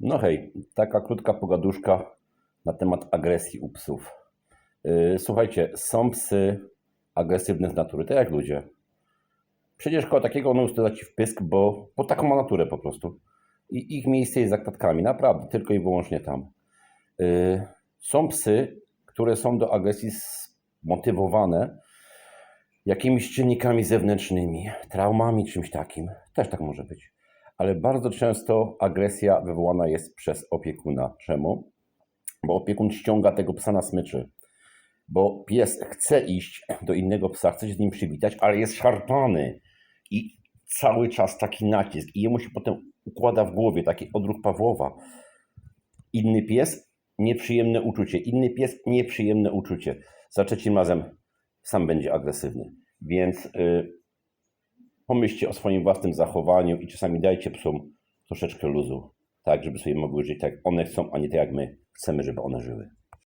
No hej, taka krótka pogaduszka na temat agresji u psów. Yy, Słuchajcie, są psy agresywne z natury, tak jak ludzie. Przecież koło takiego on usta ci w pysk, bo, bo taką ma naturę po prostu. I ich miejsce jest za klatkami, naprawdę, tylko i wyłącznie tam. Yy, Są psy, które są do agresji zmotywowane jakimiś czynnikami zewnętrznymi, traumami, czymś takim. Też tak może być. Ale bardzo często agresja wywołana jest przez opiekuna. Czemu? Bo opiekun ściąga tego psa na smyczy. Bo pies chce iść do innego psa, chce się z nim przywitać, ale jest szarpany. I cały czas taki nacisk. I jemu się potem układa w głowie taki odruch Pawłowa. Inny pies, nieprzyjemne uczucie. Inny pies, nieprzyjemne uczucie. Za trzecim razem sam będzie agresywny. Więc y, pomyślcie o swoim własnym zachowaniu i czasami dajcie psom troszeczkę luzu, tak, żeby sobie mogły żyć tak, jak one chcą, a nie tak jak my chcemy, żeby one żyły.